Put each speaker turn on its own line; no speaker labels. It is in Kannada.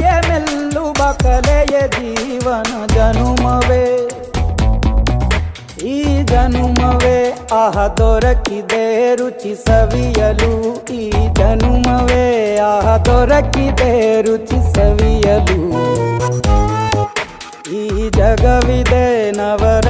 ಜೊತೆಯೇ ಮೆಲ್ಲುವ ಕಲೆಯ ಜೀವನ ಜನುಮವೇ ಈ ಜನುಮವೇ ಆಹ ದೊರಕಿದೆ ರುಚಿ ಸವಿಯಲು ಈ ಜನುಮವೇ ಆಹ ದೊರಕಿದೆ ರುಚಿ ಸವಿಯಲು ಈ ಜಗವಿದೆ ನವರ